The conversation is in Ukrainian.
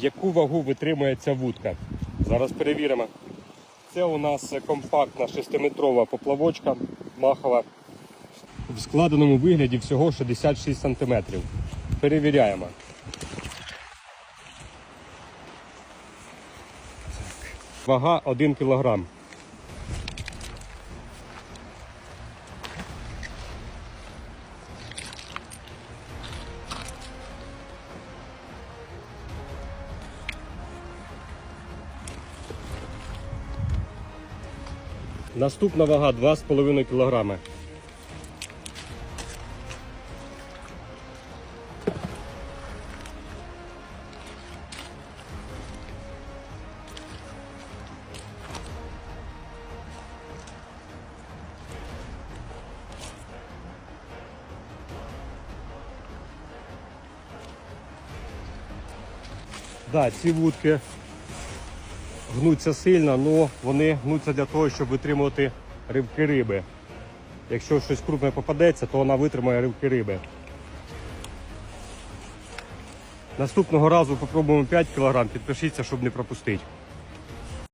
яку вагу витримує ця вудка. Зараз перевіримо. Це у нас компактна 6-метрова поплавочка махова. В складеному вигляді всього 66 см. Перевіряємо. Вага 1 кг. Наступна вага 2,5 кг. Да, ці вудки гнуться сильно, але вони гнуться для того, щоб витримувати рибки риби. Якщо щось крупне попадеться, то вона витримає рибки риби. Наступного разу попробуємо 5 кг, підпишіться, щоб не пропустити.